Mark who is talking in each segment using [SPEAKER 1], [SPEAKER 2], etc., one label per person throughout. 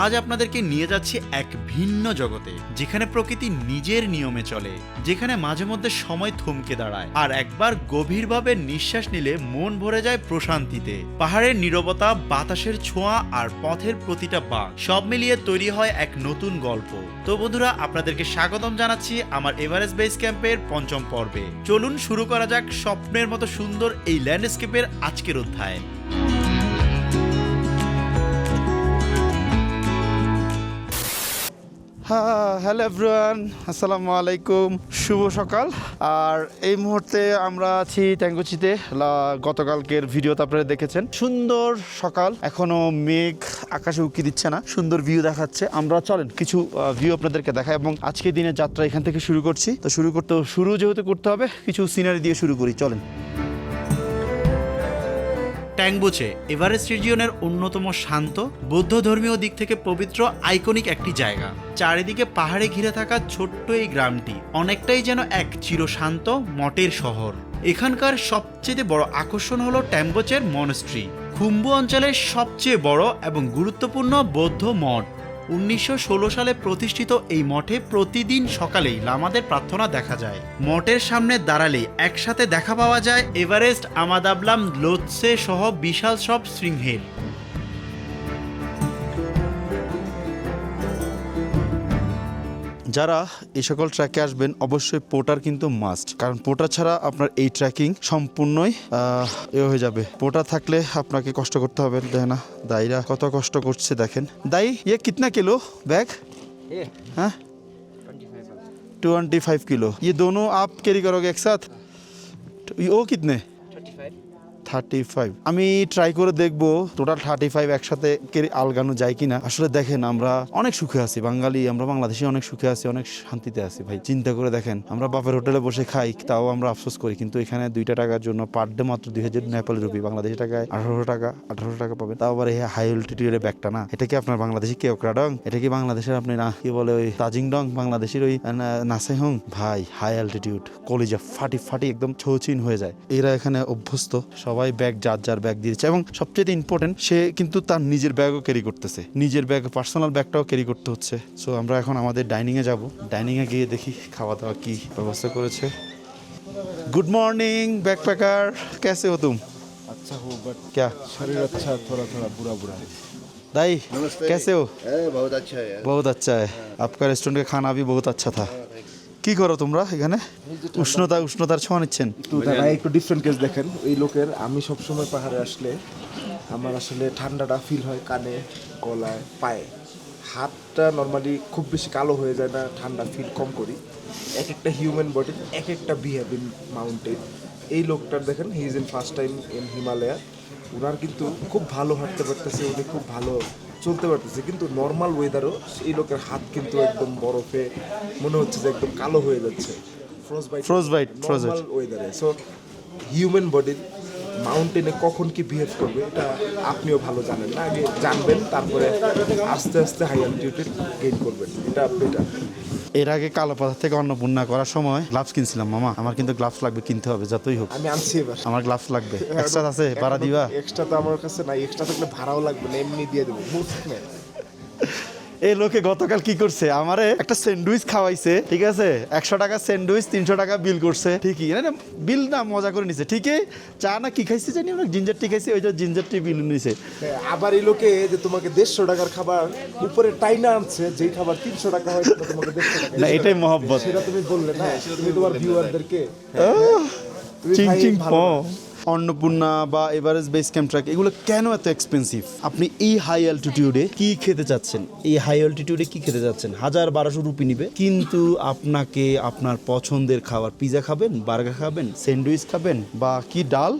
[SPEAKER 1] আজ আপনাদেরকে নিয়ে যাচ্ছি এক ভিন্ন জগতে, যেখানে প্রকৃতি নিজের নিয়মে চলে, যেখানে মাঝে মধ্যে সময় থমকে দাঁড়ায়, আর একবার গভীরভাবে নিঃশ্বাস নিলে মন ভরে যায় প্রশান্তিতে। পাহাড়ের নীরবতা, বাতাসের ছোঁয়া আর পথের প্রতিটা বাঁক, সব মিলিয়ে তৈরি হয় এক নতুন গল্প। তো বন্ধুরা, আপনাদেরকে স্বাগতম জানাচ্ছি আমার এভারেস্ট বেস ক্যাম্পের পঞ্চম পর্বে। চলুন শুরু করা যাক স্বপ্নের মতো সুন্দর এই ল্যান্ডস্কেপের আজকের অধ্যায়।
[SPEAKER 2] হ্যালো এভরিওয়ান আসসালামু আলাইকুম, শুভ সকাল। আর এই মুহূর্তে আমরা আছি ট্যাঙ্গুচিতে গতকালকের ভিডিওতে আপনারা দেখেছেন। সুন্দর সকাল, এখনও মেঘ আকাশে উকি দিচ্ছে না, সুন্দর ভিউ দেখাচ্ছে। আমরা চলেন, কিছু ভিউ আপনাদেরকে দেখাই। এবং আজকে দিনের যাত্রা এখান থেকে শুরু করছি। তো শুরু করতে, শুরু যেহেতু করতে হবে, কিছু সিনারি দিয়ে শুরু করি, চলেন।
[SPEAKER 1] ট্যাংবোচে এভারেস্ট রিজিয়নের অন্যতম শান্ত বৌদ্ধ ধর্মীয় দিক থেকে পবিত্র, আইকনিক একটি জায়গা। চারিদিকে পাহাড়ে ঘিরে থাকা ছোট্ট এই গ্রামটি অনেকটাই যেন এক চিরশান্ত, মঠের শহর। এখানকার সবচেয়ে বড় আকর্ষণ হলো ট্যাম্বোচের মনস্ট্রি। খুম্বু অঞ্চলের সবচেয়ে বড় এবং গুরুত্বপূর্ণ বৌদ্ধ মঠ। উনিশশো ষোলো সালে প্রতিষ্ঠিত এই মঠে প্রতিদিন সকালেই লামাদের প্রার্থনা দেখা যায়। মঠের সামনে দাঁড়ালে একসাথে দেখা পাওয়া যায় এভারেস্ট, আমাদাবলাম, লোৎসে সহ বিশাল সব শৃঙ্গের।
[SPEAKER 2] যারা এই সকল ট্র্যাকে আসবেন অবশ্যই পোটার কিন্তু মাস্ট কারণ পোটা ছাড়া আপনার এই ট্র্যাকিং সম্পূর্ণই আহ, এ হয়ে যাবে পোটা থাকলে আপনাকে কষ্ট করতে হবে দেখে না দাইরা কত কষ্ট করছে দেখেন দাই ইয়ে কিতনা কিলো ব্যাগ
[SPEAKER 3] ये
[SPEAKER 2] हाँ ट्वेंटी फाइव किलो ये दोनों आप कैरी करोगे एक साथ तो ये- वो कितने
[SPEAKER 3] थर्टी फाइव
[SPEAKER 2] থার্টি ফাইভ আমি ট্রাই করে দেখব টোটাল থার্টি ফাইভ একসাথে আলগানো যায় কিনা। আসলে দেখেন, আমরা অনেক সুখে আছি, বাঙালি, আমরা বাংলাদেশে অনেক সুখে আছি, অনেক শান্তিতে আছি ভাই। চিন্তা করে দেখেন, আমরা বাপের হোটেলে বসে খাই, তাও আমরা আফসোস করি, কিন্তু এখানে দুইটা টাকার জন্য পার ডে মাত্র দুই হাজার নেপালি রুপি, বাংলাদেশি টাকায় আঠারোশো টাকা আঠারোশো টাকা পাবেন। তাও আবার এই হাই অল্টিটিউডের ব্যাগটা না। এটা কি আপনার বাংলাদেশি কেওক্রাডং এটা কি বাংলাদেশের আপনি না, কি বলে ওই তাজিং ডং? বাংলাদেশের ওই নাসে হং? ভাই হাই অ্যালটিটিউড কলিজা ফাটি ফাটি একদম ছৌচিন হয়ে যায়। এরা এখানে অভ্যস্ত, সবাই ব্যাগ যার যার ব্যাগ দিয়েছে এবং সবচেয়ে ইম্পর্টেন্ট সে কিন্তু তার নিজের ব্যাগও ক্যারি করতেছে নিজের ব্যাগ পার্সোনাল ব্যাগটাও ক্যারি করতে হচ্ছে সো আমরা এখন আমাদের ডাইনিং এ যাব ডাইনিং এ গিয়ে দেখি খাওয়া দাওয়া কি ব্যবস্থা করেছে गुड मॉर्निंग बैकपैकर कैसे हो तुम
[SPEAKER 4] अच्छा हो बट
[SPEAKER 2] क्या
[SPEAKER 4] शरीर अच्छा थोड़ा थोड़ा बुरा बुरा है
[SPEAKER 2] दाई कैसे हो
[SPEAKER 5] ए, बहुत अच्छा है यार
[SPEAKER 2] बहुत अच्छा है आपका रेस्टोरेंट का खाना भी बहुत अच्छा था কি করো তোমরা এখানে? উষ্ণতা উষ্ণতার ছোঁয়া নিচ্ছেন।
[SPEAKER 4] তো তারা একটু ডিফারেন্ট কেস দেখেন। এই লোকের আমি সবসময় পাহাড়ে আসলে আমার আসলে ঠান্ডাটা ফিল হয় কানে গলায় পায়ে। হাতটা নর্মালি খুব বেশি কালো হয়ে যায় না ঠান্ডা ফিল কম করি। এক একটা হিউম্যান বডি এক একটা বিহেভ ইন মাউন্টেন এই লোকটার দেখেন he is in first time in Himalaya ওনার কিন্তু খুব ভালো হাঁটতে পারতেছে উনি খুব ভালো চলতে পারতেছে কিন্তু নর্মাল ওয়েদারও এই লোকের হাত কিন্তু একদম বরফে মনে হচ্ছে যে একদম কালো হয়ে যাচ্ছে। Frostbite
[SPEAKER 2] Frostbite, bite
[SPEAKER 4] normal ওয়েদারে সো হিউম্যান বডির মাউন্টেনে কখন কি বিহেভ করবে এটা আপনিও ভালো জানেন না। আগে জানবেন তারপরে আস্তে আস্তে হাই অ্যালটিটিউড গেইন করবেন। এটা বেটার
[SPEAKER 2] এর আগে কালো পাথর থেকে অন্নপূর্ণা করার সময় গ্লাভস কিনছিলাম মামা। আমার কিন্তু গ্লাভস লাগবে কিনতে হবে যতই হোক।
[SPEAKER 4] আমি আনছি এবার।
[SPEAKER 2] আমার গ্লাভস লাগবে। এক্সট্রা আছে ভাড়া দিবা?
[SPEAKER 4] এক্সট্রা তো আমার কাছে নাই এক্সট্রা থাকলে ভাড়াও লাগবে না এমনি দিয়ে দেবো
[SPEAKER 2] এই লোকে গতকাল কি করছে? আমারে একটা স্যান্ডউইচ খাওয়াইছে ঠিক আছে? একশো টাকা স্যান্ডউইচ তিনশো টাকা বিল করছে। ঠিকই না বিল না মজা করে নিছে। ঠিকই চা না কি খাইছে জানি না জিঞ্জার টি খাইছে ওই যে জিঞ্জার টি বিল নিছে।
[SPEAKER 4] আবার এই লোকে যে তোমাকে দেড়শো টাকার খাবার উপরে টাইনা আনছে যেই খাবার তিনশো টাকা হয় তোমাকে দেড়শো টাকা
[SPEAKER 2] না এটাই মহব্বত।
[SPEAKER 4] সেটা তুমি বললে না তুমি তোমার ভিউয়ারদেরকে
[SPEAKER 2] চিং চিং
[SPEAKER 4] ভালো
[SPEAKER 2] প। অন্নপূর্ণা বা এভারেস্ট বেস ক্যাম্প ট্র্যাক এগুলো কেন এত এক্সপেন্সিভ আপনি এই হাই অ্যালটিটিউডে কি খেতে চাচ্ছেন? এই হাই অ্যালটিটিউডে কি খেতে চাচ্ছেন? হাজার বারোশো রুপি নিবে। কিন্তু আপনাকে আপনার পছন্দের খাবার পিজা খাবেন বার্গার খাবেন স্যান্ডউইচ খাবেন বা কি ডাল?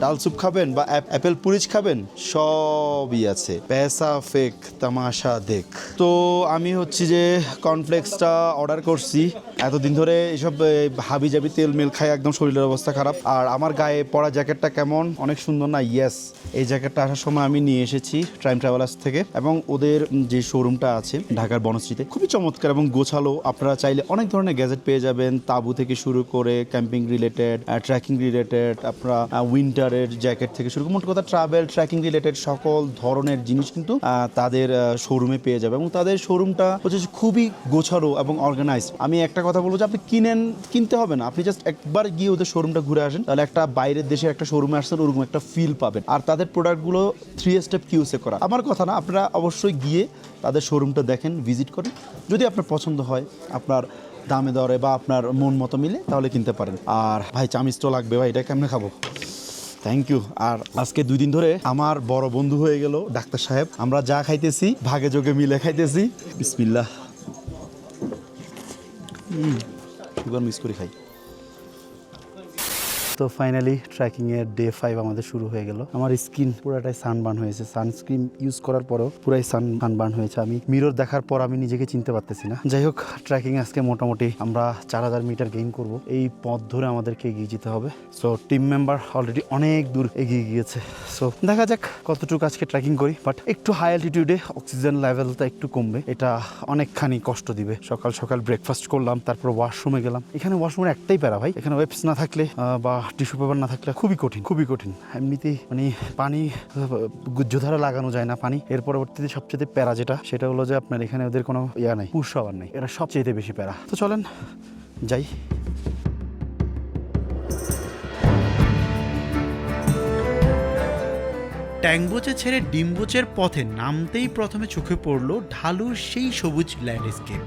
[SPEAKER 2] ডাল স্যুপ খাবেন বা অ্যাপ- অ্যাপেল পুরিচ খাবেন সবই আছে। পেসা ফেক তামাশা দেখ। তো আমি হচ্ছে যে কর্নফ্লেক্সটা অর্ডার করছি। এতদিন ধরে এইসব হাবি জাবি তেল মেল খাই একদম শরীরের অবস্থা খারাপ। আর আমার গায়ে পরা জ্যাকেটটা কেমন? অনেক সুন্দর না? ইয়েস এই জ্যাকেটটা আসার সময় আমি নিয়ে এসেছি টাইম ট্রাভেলার্স থেকে এবং ওদের যে শোরুমটা আছে ঢাকার বনশ্রীতে, খুবই চমৎকার এবং গোছালো। আপনারা চাইলে অনেক ধরনের গ্যাজেট পেয়ে যাবেন, তাবু থেকে শুরু করে ক্যাম্পিং রিলেটেড ট্রেকিং রিলেটেড আপনারা উইন্টারের জ্যাকেট থেকে শুরু করে, মোট কথা ট্রাভেল ট্রেকিং রিলেটেড সকল ধরনের জিনিস কিন্তু তাদের শোরুমে পেয়ে যাবে এবং তাদের শোরুমটা হচ্ছে খুবই গোছালো এবং অর্গানাইজড আমি একটা কথা বলব যে আপনি কিনেন, কিনতে হবে না। আপনি জাস্ট একবার গিয়ে ওদের শোরুমটা ঘুরে আসেন, তাহলে একটা বাইরের দেশের একটা শোরুমে আসছেন, ওরকম একটা ফিল পাবেন। আর তাদের প্রোডাক্টগুলো থ্রি স্টেপ কিউসে করা। আমার কথা না, আপনারা অবশ্যই গিয়ে তাদের শোরুমটা দেখেন ভিজিট করেন। যদি আপনার পছন্দ হয়, আপনার দামে দরে বা আপনার মন মতো মিলে, তাহলে কিনতে পারেন। আর ভাই, চামিচ তো লাগবে, ভাই, এটা কেমনে খাব? থ্যাংক ইউ আর আজকে দুই দিন ধরে আমার বড় বন্ধু হয়ে গেল, ডাক্তার সাহেব। আমরা যা খাইতেছি, ভাগে যোগে মিলে খাইতেছি। বিসমিল্লাহ। এবার মিস করে খাই। তো ফাইনালি ট্রেকিংয়ের ডে ফাইভ আমাদের শুরু হয়ে গেল। আমার স্কিন পুরাটাই সানবার্ন হয়েছে। সানস্ক্রিন ইউজ করার পরও পুরাই সান সানবার্ন হয়েছে। আমি মিরর দেখার পর আমি নিজেকে চিনতে পারতেছি না। যাই হোক ট্রেকিং আজকে মোটামুটি আমরা চার হাজার মিটার গেইন করব। এই পথ ধরে আমাদেরকে এগিয়ে যেতে হবে। সো টিম মেম্বার অলরেডি অনেক দূর এগিয়ে গিয়েছে। সো দেখা যাক কতটুকু আজকে ট্রেকিং করি। বাট একটু হাই অ্যালটিটিউডে অক্সিজেন লেভেলটা একটু কমবে। এটা অনেকখানি কষ্ট দিবে। সকাল সকাল ব্রেকফাস্ট করলাম, তারপর ওয়াশরুমে গেলাম। এখানে ওয়াশরুমের একটাই প্যারা ভাই। এখানে ওয়েবস না থাকলে বা টিস্যু পেপার না থাকলে খুবই কঠিন খুবই কঠিন। এমনিতেই মানে পানি গুজ্জধারা লাগানো যায় না পানি। এর পরবর্তীতে সবচেয়ে প্যারা যেটা, সেটা হলো যে আপনার এখানে ওদের কোনো ইয়া নাই পুষ্পাবার নেই। এটা সবচেয়ে বেশি প্যারা। তো চলেন, যাই।
[SPEAKER 1] ট্যাংবোচে ছেড়ে ডিম্বুচের পথে নামতেই প্রথমে চোখে পড়ল ঢালুর সেই সবুজ ল্যান্ডস্কেপ।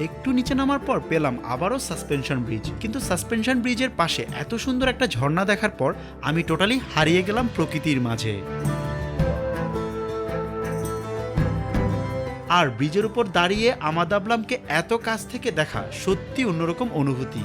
[SPEAKER 1] একটু নিচে নামার পর পেলাম আবারও সাসপেনশন ব্রিজ কিন্তু সাসপেনশন ব্রিজের পাশে এত সুন্দর একটা ঝর্ণা দেখার পর আমি টোটালি হারিয়ে গেলাম প্রকৃতির মাঝে আর ব্রিজের উপর দাঁড়িয়ে আমাদাবলামকে এত কাছ থেকে দেখা সত্যি অন্যরকম অনুভূতি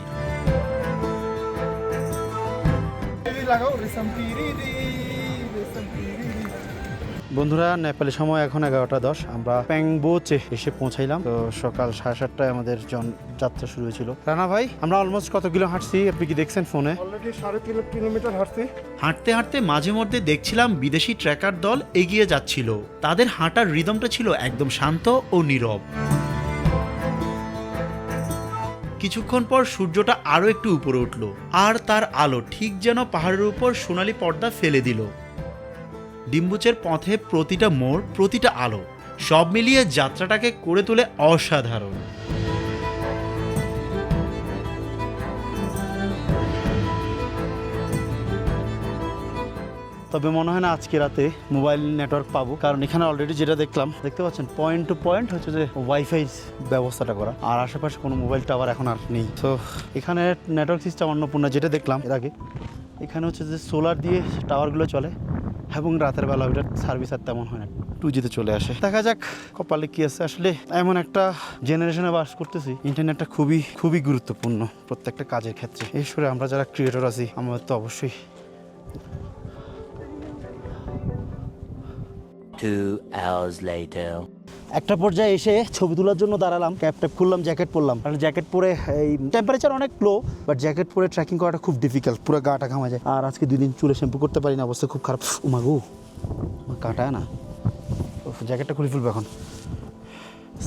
[SPEAKER 2] বন্ধুরা নেপালি সময় এখন এগারোটা দশ। আমরা প্যাংবোচে এসে পৌঁছাইলাম। তো সকাল সাড়ে সাতটায় আমাদের জন যাত্রা শুরু হয়েছিল। রানা ভাই আমরা অলমোস্ট কত কিলো হাঁটছি? আপনি কি দেখছেন ফোনে
[SPEAKER 4] অলরেডি সাড়ে তিন কিলোমিটার হাঁটছি।
[SPEAKER 1] হাঁটতে হাঁটতে মাঝে মধ্যে দেখছিলাম বিদেশি ট্র্যাকার দল এগিয়ে যাচ্ছিল। তাদের হাঁটার রিদমটা ছিল একদম শান্ত ও নীরব। কিছুক্ষণ পর সূর্যটা আরও একটু উপরে উঠল। আর তার আলো ঠিক যেন পাহাড়ের উপর সোনালি পর্দা ফেলে দিল। ডিম্বুচের পথে প্রতিটা মোড়, প্রতিটা আলো, সব মিলিয়ে যাত্রাটাকে করে তোলে অসাধারণ।
[SPEAKER 2] তবে মনে হয় না আজকে রাতে মোবাইল নেটওয়ার্ক পাবো, কারণ এখানে অলরেডি যেটা দেখলাম, দেখতে পাচ্ছেন পয়েন্ট টু পয়েন্ট হচ্ছে যে ওয়াইফাই ব্যবস্থাটা করা, আর আশেপাশে কোনো মোবাইল টাওয়ার এখন আর নেই। তো এখানে নেটওয়ার্ক সিস্টেম অন্নপূর্ণা, যেটা দেখলাম এর আগে, এখানে হচ্ছে যে সোলার দিয়ে টাওয়ারগুলো চলে এবং রাতের বেলা ওইটার সার্ভিস আর তেমন হয় না। টু জিতে চলে আসে। দেখা যাক কপালে কি আছে। আসলে এমন একটা জেনারেশনে বাস করতেছি ইন্টারনেটটা খুবই খুবই গুরুত্বপূর্ণ প্রত্যেকটা কাজের ক্ষেত্রে। এই আমরা যারা ক্রিয়েটর আছি আমাদের তো অবশ্যই একটা পর্যায়ে এসে ছবি তোলার জন্য দাঁড়ালাম, ক্যাপ ট্যাপ খুললাম, জ্যাকেট পরলাম। কারণ জ্যাকেট পরে, এই টেম্পারেচার অনেক লো বাট জ্যাকেট পরে ট্রেকিং করাটা খুব ডিফিকাল্ট পুরো গাটা ঘামা যায়। আর আজকে দুই দিন চুলে শ্যাম্পু করতে পারি না, অবস্থা খুব খারাপ। উমাগু কাটায় না। জ্যাকেটটা খুলে ফেলব এখন।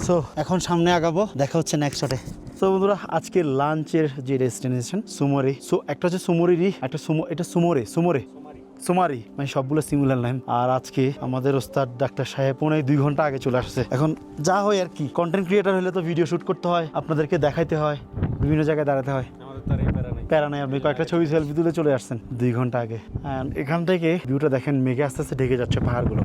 [SPEAKER 2] সো এখন সামনে আগাবো, দেখা হচ্ছে নেক্সট শটে সো বন্ধুরা আজকে লাঞ্চের যে ডেস্টিনেশন সুমরি। সো একটা হচ্ছে সুমরিরই, একটা সুমো, এটা সুমরে সুমরে। সুমারি মানে সবগুলো সিমিলার নাম আর আজকে আমাদের ওস্তাদ ডাক্তার সাহেব পনেরো দুই ঘণ্টা আগে চলে আসছে। এখন যা হয় আর কি কন্টেন্ট ক্রিয়েটার হলে তো ভিডিও শুট করতে হয় আপনাদেরকে দেখাইতে হয় বিভিন্ন জায়গায় দাঁড়াতে হয়। প্যারা নাই। আপনি কয়েকটা ছবি সেলফি তুলে চলে আসছেন দুই ঘণ্টা আগে। এখান থেকে ভিউটা দেখেন মেঘে আস্তে আস্তে ঢেকে যাচ্ছে পাহাড়গুলো।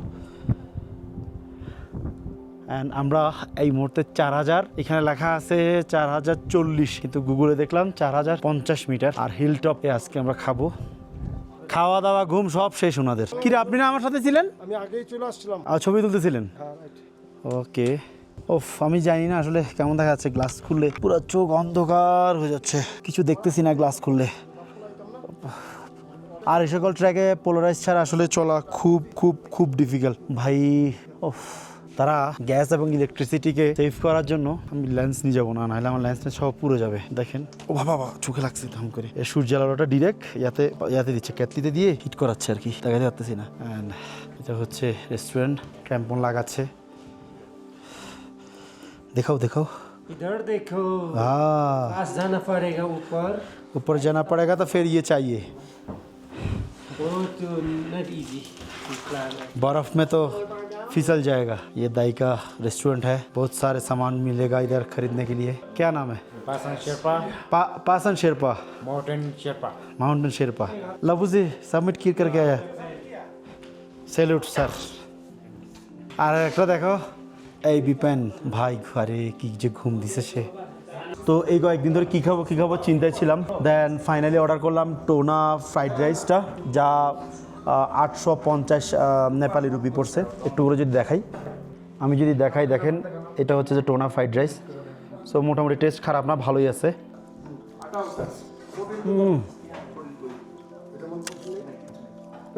[SPEAKER 2] অ্যান্ড আমরা এই মুহূর্তে চার হাজার এখানে লেখা আছে চার হাজার চল্লিশ কিন্তু গুগলে দেখলাম চার হাজার পঞ্চাশ মিটার আর হিল টপে আজকে আমরা খাব খাওয়া দাওয়া ঘুম সব শেষ ওনাদের। কিরে আপনি না আমার সাথে ছিলেন?
[SPEAKER 4] আমি আগেই চলে আসছিলাম।
[SPEAKER 2] আর ছবি তুলতেছিলেন
[SPEAKER 4] হ্যাঁ
[SPEAKER 2] ওকে। ওফ আমি জানি না আসলে কেমন দেখা যাচ্ছে গ্লাস খুললে। পুরো চোখ অন্ধকার হয়ে যাচ্ছে। কিছু দেখতেছি না গ্লাস খুললে। আর এই সকল ট্র্যাকে পোলারাইজ ছাড়া আসলে চলা খুব খুব খুব ডিফিকাল্ট ভাই ওফ। তারা গ্যাস এবং ইলেকট্রিসিটিকে সেভ করার জন্য আমি লেন্স নিয়ে যাবো না নাহলে আমার লেন্সটা সব পুরো যাবে দেখেন ও বাবা বাবা চোখে লাগছে ধাম করে এই সূর্যের আলোটা ডিরেক্ট ইয়াতে ইয়াতে দিচ্ছে ক্যাটলিতে দিয়ে হিট করাচ্ছে আর কি দেখাতে পারতেছি না And এটা হচ্ছে রেস্টুরেন্ট ক্যাম্পন লাগাচ্ছে দেখাও দেখাও
[SPEAKER 5] इधर देखो
[SPEAKER 2] हाँ
[SPEAKER 5] पास जाना पड़ेगा ऊपर
[SPEAKER 2] ऊपर जाना पड़ेगा तो फिर ये चाहिए
[SPEAKER 5] बहुत नॉट इजी
[SPEAKER 2] बर्फ में तो फिसल जाएगा ये दाई का रेस्टोरेंट है बहुत सारे सामान मिलेगा इधर खरीदने के लिए क्या नाम है
[SPEAKER 5] पासन शेर्पा
[SPEAKER 2] पा, Pasang Sherpa
[SPEAKER 5] mountain Sherpa
[SPEAKER 2] mountain Sherpa Labu ji submit की करके आया স্যালুট স্যার আর একটা দেখো এই বিপেন ভাই ঘরে কি যে ঘুম দিছে সে তো এই কয়েকদিন ধরে কী খাবো কী খাবো চিন্তায় ছিলাম দেন ফাইনালি অর্ডার করলাম টোনা ফ্রাইড রাইসটা যা আটশো পঞ্চাশ নেপালি রুপি পড়ছে। একটু করে যদি দেখাই। আমি যদি দেখাই দেখেন এটা হচ্ছে যে টোনা ফ্রাইড রাইস। সো মোটামুটি টেস্ট খারাপ না ভালোই আছে।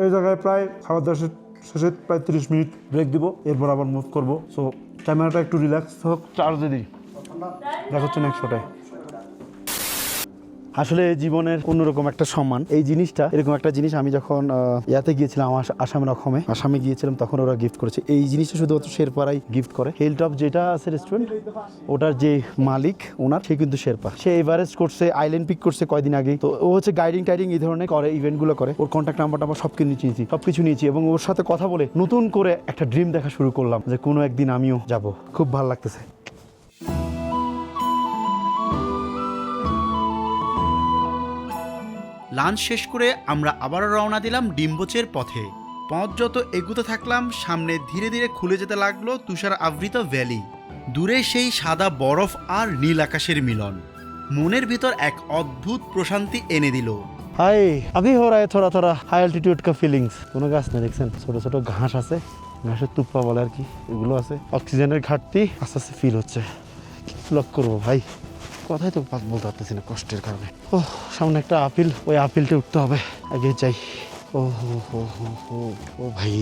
[SPEAKER 2] এই জায়গায় প্রায় খাবার দাবার শেষে প্রায় তিরিশ মিনিট ব্রেক দিব। এরপর আবার মুভ করব। সো ক্যামেরাটা একটু রিল্যাক্স হোক। চার্জে দিই। দেখা হচ্ছে নেক্সট শোটায় আসলে জীবনের অন্যরকম একটা সম্মান। এই জিনিসটা এরকম একটা জিনিস আমি যখন ইয়াতে গিয়েছিলাম আস- আসামের অসমে, আসামে গিয়েছিলাম তখন ওরা গিফট করেছে। এই জিনিসটা শুধুমাত্র শেরপাড়াই গিফট করে। হিল টপ যেটা আছে রেস্টুরেন্ট ওটার যে মালিক, ওনার, সে কিন্তু শেরপা। সে এভারেস্ট করছে আইল্যান্ড পিক করছে কয়দিন আগে। তো ও হচ্ছে গাইডিং টাইডিং এই ধরনের করে ইভেন্টগুলো করে। ওর কন্ট্যাক্ট নাম্বারটা আমার সব কিছু নিয়েছি সব কিছু নিয়েছি এবং ওর সাথে কথা বলে নতুন করে একটা ড্রিম দেখা শুরু করলাম যে কোনো একদিন আমিও যাব। খুব ভালো লাগতেছে।
[SPEAKER 1] লাঞ্চ শেষ করে আমরা আবারও রওনা দিলাম ডিম্বোচের পথে। পথ যত এগুতে থাকলাম, সামনে ধীরে ধীরে খুলে যেতে লাগল তুষার আবৃত ভ্যালি। দূরে সেই সাদা বরফ আর নীল আকাশের মিলন। মনের ভিতর এক অদ্ভুত প্রশান্তি এনে দিল।
[SPEAKER 2] হাই আমি হো রায় থোড়া থোড়া হাই অ্যালটিটিউড কা ফিলিংস কোনো গাছ না দেখছেন? ছোট ছোট ঘাস আছে, ঘাসের তুপ্পা বলে আর কি, এগুলো আছে। অক্সিজেনের ঘাটতি আস্তে আস্তে ফিল হচ্ছে। লক করব, ভাই। কথাই তো বলতে পারতেছি না কষ্টের কারণে। ও সামনে একটা আপিল, ওই আপিলটা উঠতে হবে। আগে যাই। ও হো হো হো হো ও ভাই।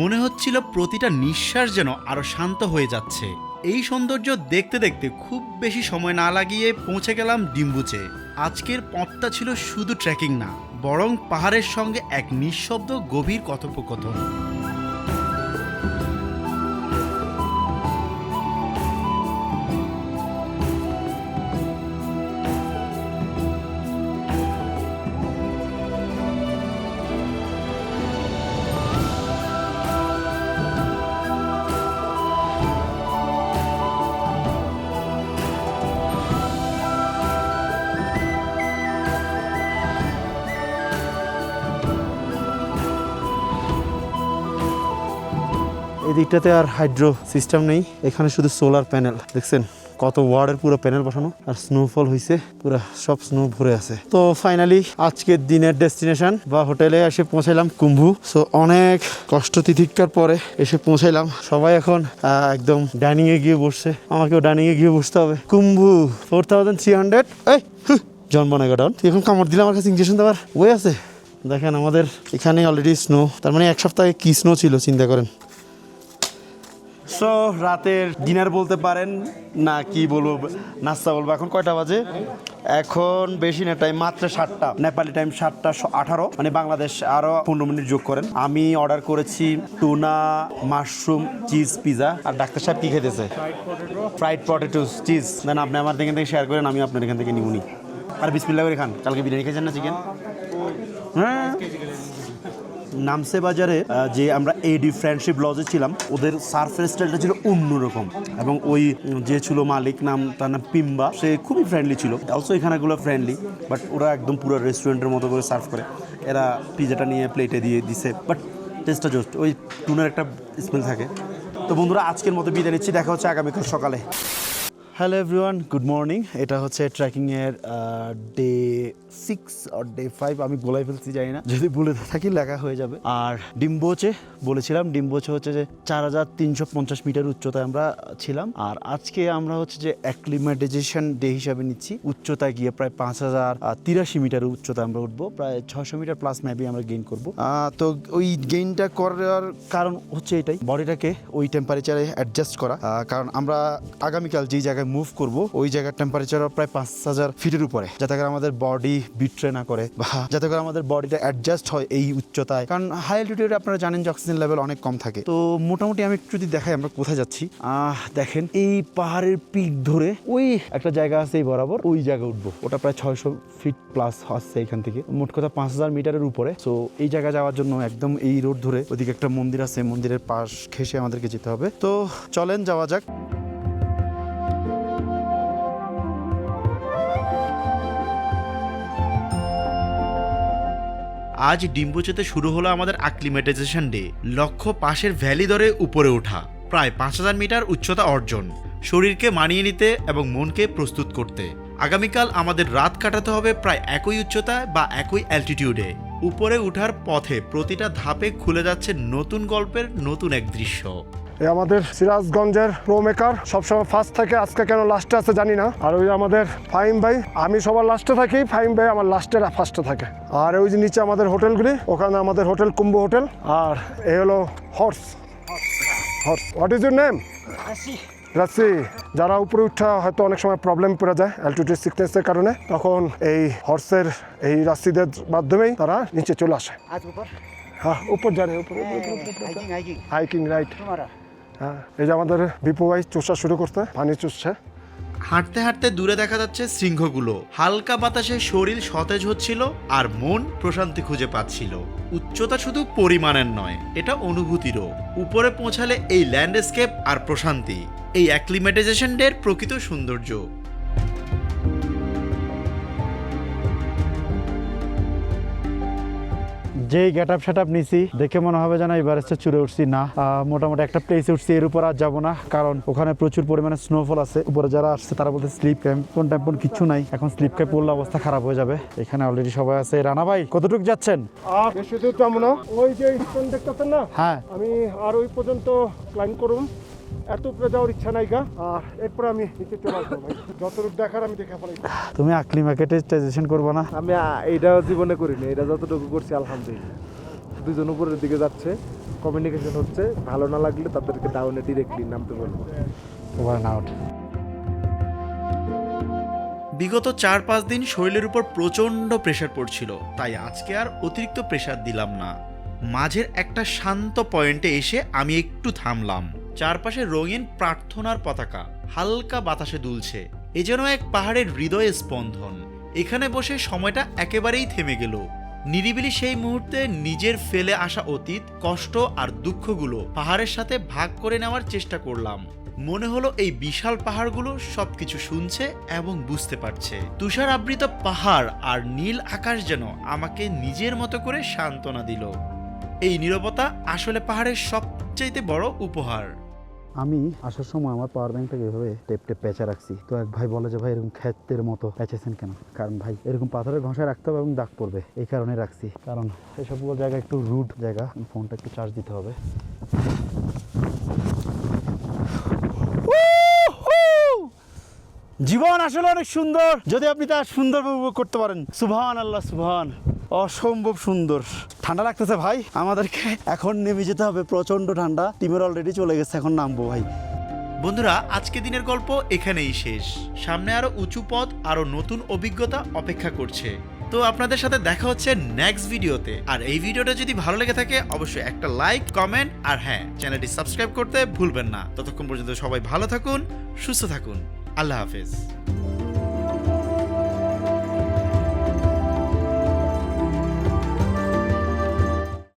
[SPEAKER 1] মনে হচ্ছিল প্রতিটা নিঃশ্বাস যেন আরও শান্ত হয়ে যাচ্ছে। এই সৌন্দর্য দেখতে দেখতে খুব বেশি সময় না লাগিয়ে পৌঁছে গেলাম ডিম্বুচে। আজকের পথটা ছিল শুধু ট্রেকিং না, বরং পাহাড়ের সঙ্গে এক নিঃশব্দ গভীর কথোপকথন।
[SPEAKER 2] এই দিকটাতে আর হাইড্রো সিস্টেম নেই, এখানে শুধু সোলার প্যানেল দেখছেন? কত ওয়ার্ডের পুরো প্যানেল বসানো, আর স্নোফল হয়েছে পুরো সব স্নো ভরে আছে। তো ফাইনালি আজকের দিনের ডেস্টিনেশন বা হোটেলে এসে পৌঁছাইলাম কুম্ভু। সো অনেক কষ্ট তিতিক্ষার পরে এসে পৌঁছাইলাম। সবাই এখন একদম ডাইনিং এ গিয়ে বসছে। আমাকেও ডাইনিং এ গিয়ে বসতে হবে। Khumbu four thousand three hundred এই জন্ম নাগাডাউন এখন কামড় দিলে আমার কাছে ইঞ্জেকশন দেওয়ার ওই আছে। দেখেন আমাদের এখানে অলরেডি স্নো তার মানে এক সপ্তাহে কি স্নো ছিল, চিন্তা করেন। সো রাতের ডিনার বলতে পারেন, না কি বলব, নাস্তা বলব, এখন কয়টা বাজে? এখন বেশি না টাইম মাত্র সাতটা। নেপালি টাইম সাতটা আঠারো। মানে বাংলাদেশ আরও পনেরো মিনিট যোগ করেন। আমি অর্ডার করেছি টুনা মাশরুম চিজ পিজা আর ডাক্তার সাহেব কি খেতেছে? ফ্রাইড পটেটো চিজ দেন আপনি আমার এখান থেকে শেয়ার করেন আমি আপনার এখান থেকে নিবনি আর বিসমিল্লা করে খান। কালকে বিরিয়ানি খেয়েছেন না চিকেন হ্যাঁ। নামসে বাজারে যে আমরা এডি ফ্রেন্ডশিপ লজে ছিলাম, ওদের সার্ফের স্টাইলটা ছিল অন্যরকম এবং ওই যে ছিল মালিক নাম, তার নাম পিম্বা, সে খুবই ফ্রেন্ডলি ছিল। অলসো এখানেগুলো ফ্রেন্ডলি বাট ওরা একদম পুরো রেস্টুরেন্টের মতো করে সার্ভ করে। এরা পিজাটা নিয়ে প্লেটে দিয়ে দিছে বাট টেস্টটা জাস্ট ওই টুনের একটা স্মেল থাকে। তো বন্ধুরা, আজকের মতো বিদায় নিচ্ছি, দেখা হচ্ছে আগামীকাল সকালে। হ্যালো এভরিওয়ান গুড মর্নিং এটা হচ্ছে ট্রেকিংয়ের ডে সিক্স আর ডে ফাইভ আমি বলাই ফেলতে জানি না। যদি বলে থাকি, লেখা হয়ে যাবে। আর ডিম্বোচে বলেছিলাম, ডিম্বোচে হচ্ছে যে চার হাজার তিনশো পঞ্চাশ মিটার উচ্চতায় আমরা ছিলাম। আর আজকে আমরা হচ্ছে যে অ্যাক্লিমেটাইজেশন ডে হিসাবে নিচ্ছি। উচ্চতায় গিয়ে প্রায় পাঁচ হাজার তিরাশি মিটার উচ্চতায় আমরা উঠবো। প্রায় ছশো মিটার প্লাস মেবি আমরা গেইন করব। তো ওই গেইনটা করার কারণ হচ্ছে এটাই। বডিটাকে ওই টেম্পারেচারে অ্যাডজাস্ট করা। কারণ আমরা আগামীকাল যেই জায়গায় মুভ করব, ওই জায়গার টেম্পারেচার প্রায় পাঁচ হাজার ফিটের উপরে। যাতে করে আমাদের বডি বিট্রে না করে, বা যাতে করে আমাদের বডিটা অ্যাডজাস্ট হয় এই উচ্চতায়। কারণ হাই অ্যালটিটিউডে আপনারা জানেন যে অক্সিজেন লেভেল অনেক কম থাকে। তো মোটামুটি আমি একটু যদি দেখাই আমরা কোথায় যাচ্ছি। আহ, দেখেন এই পাহাড়ের পিক ধরে, ওই একটা জায়গা আছে এই বরাবর, ওই জায়গায় উঠবো। ওটা প্রায় ছয়শো ফিট প্লাস আসছে এখান থেকে। মোট কথা পাঁচ হাজার মিটারের উপরে। সো এই জায়গা যাওয়ার জন্য একদম এই রোড ধরে, ওদিকে একটা মন্দির আছে, মন্দিরের পাশ ঘেসে আমাদেরকে যেতে হবে। তো চলেন যাওয়া যাক।
[SPEAKER 1] আজ ডিম্বুচেতে শুরু হলো আমাদের অ্যাক্লিমেটাইজেশন ডে লক্ষ্য পাশের ভ্যালি ধরে উপরে ওঠা, প্রায় পাঁচ হাজার মিটার উচ্চতা অর্জন। শরীরকে মানিয়ে নিতে এবং মনকে প্রস্তুত করতে। আগামীকাল আমাদের রাত কাটাতে হবে প্রায় একই উচ্চতা বা একই অ্যালটিটিউডে উপরে উঠার পথে প্রতিটা ধাপে খুলে যাচ্ছে নতুন গল্পের নতুন এক দৃশ্য।
[SPEAKER 6] আমাদের সিরাজগঞ্জের প্রো মেকার সবসময় ফার্স্ট থাকে আজকে কেন লাস্টে আছে জানি না। আর ওই আমাদের ফাইম ভাই আমি সবার লাস্টে থাকি ফাইম ভাই আমার লাস্টের ফার্স্টে থাকে। আর ওই যে নিচে আমাদের হোটেলগুলি ওখানে আমাদের হোটেল কুম্ভ হোটেল আর এ হলো horse horse what is your name Rasi যারা উপরে উঠা হয়তো অনেক সময় প্রবলেম পড়ে যায় অ্যালটিটিউড সিকনেসের কারণে তখন এই হর্সের এই রাশিদের মাধ্যমেই তারা নিচে চলে আসে। হ্যাঁ উপর জানে উপর হাইকিং রাইট হ্যাঁ এই যে আমাদের বিপুভাই চুষা শুরু করতে, পানি চুষছে।
[SPEAKER 1] হাঁটতে হাঁটতে দূরে দেখা যাচ্ছে সিংহগুলো। হালকা বাতাসে শরীর সতেজ হচ্ছিল আর মন প্রশান্তি খুঁজে পাচ্ছিল। উচ্চতা শুধু পরিমাণের নয়, এটা অনুভূতিরও। উপরে পৌঁছালে এই ল্যান্ডস্কেপ আর প্রশান্তি। এই অ্যাক্লিমেটাইজেশন ডের প্রকৃত সৌন্দর্য।
[SPEAKER 2] যেই গেট আপ সেট আপ নিছি দেখে মনে হবে যেন এভারেস্টে চুরে উঠছি। না মোটামুটি একটা প্লেসে উঠছি এর উপর আর যাব না কারণ ওখানে প্রচুর পরিমাণে স্নোফল আছে। উপরে যারা আসছে তারা বলতে স্লিপ ক্যাম্প কোন টাইম টেম্পন কিছু নাই। এখন স্লিপ ক্যাম্প পড়লে অবস্থা খারাপ হয়ে যাবে। এখানে অলরেডি সবাই আছে। রানা ভাই কতটুকু যাচ্ছেন?
[SPEAKER 6] আর যাব না। ওই যে দেখতেছেন না?
[SPEAKER 2] হ্যাঁ।
[SPEAKER 6] আমি আর ওই পর্যন্ত ক্লাইম করুন এত উপরে যাওয়ার ইচ্ছা নাই গা। আর এরপরে আমি নিচে চলে আসব ভাই। যতটুকু দেখার আমি দেখে ফেলাই।
[SPEAKER 2] তুমি আকলি মার্কেটাইজেশন করব না?
[SPEAKER 4] আমি এইটা জীবনে করিনি। এটা যতটুকু করছি আলহামদুলিল্লাহ। দুজন উপরের দিকে যাচ্ছে কমিউনিকেশন হচ্ছে। ভালো না লাগলে তাদেরকে ডাউনে ডিরেক্টলি নামতে বলব।
[SPEAKER 2] ওভার আউট
[SPEAKER 1] বিগত চার পাঁচ দিন শরীরের উপর প্রচণ্ড প্রেশার পড়ছিল। তাই আজকে আর অতিরিক্ত প্রেশার দিলাম না। মাঝের একটা শান্ত পয়েন্টে এসে আমি একটু থামলাম। চারপাশে রঙিন প্রার্থনার পতাকা, হালকা বাতাসে দুলছে। এ যেন এক পাহাড়ের হৃদয় স্পন্দন। এখানে বসে সময়টা একেবারেই থেমে গেল। নিরিবিলি সেই মুহূর্তে নিজের ফেলে আসা অতীত, কষ্ট আর দুঃখগুলো পাহাড়ের সাথে ভাগ করে নেওয়ার চেষ্টা করলাম। মনে হলো এই বিশাল পাহাড়গুলো সবকিছু শুনছে এবং বুঝতে পারছে। তুষার আবৃত পাহাড় আর নীল আকাশ যেন আমাকে নিজের মতো করে সান্ত্বনা দিল। এই নীরবতা আসলে পাহাড়ের সবচাইতে বড় উপহার।
[SPEAKER 2] আমি আসার সময় আমার পাওয়ার ব্যাংকটাকে এভাবে টেপ টেপ পেঁচা রাখছি। তো এক ভাই বলে যে, ভাই, এরকম ক্ষেতের মতো পেঁচেছেন কেন? কারণ ভাই, এরকম পাথরের ঘষায় রাখতে হবে এবং দাগ পড়বে। এই কারণে রাখছি। কারণ এসবগুলো জায়গা একটু রুট জায়গা। ফোনটা একটু চার্জ দিতে হবে। জীবন আসলে অনেক সুন্দর। যদি আপনি তা সুন্দর উপভোগ করতে পারেন। সুভান আল্লাহ সুবহান। অসম্ভব সুন্দর। ঠান্ডা লাগতেছে ভাই? আমাদেরকে এখন নেমে যেতে হবে। প্রচণ্ড ঠান্ডা। টিমের অলরেডি চলে গেছে, এখন নামবো ভাই।
[SPEAKER 1] বন্ধুরা আজকে দিনের গল্প এখানেই শেষ। সামনে আরও উঁচু পথ, আরও নতুন অভিজ্ঞতা অপেক্ষা করছে। তো আপনাদের সাথে দেখা হচ্ছে নেক্সট ভিডিওতে আর এই ভিডিওটা যদি ভালো লেগে থাকে, অবশ্যই একটা লাইক কমেন্ট আর হ্যাঁ চ্যানেলটি সাবস্ক্রাইব করতে ভুলবেন না। ততক্ষণ পর্যন্ত সবাই ভালো থাকুন, সুস্থ থাকুন। আল্লাহ হাফেজ।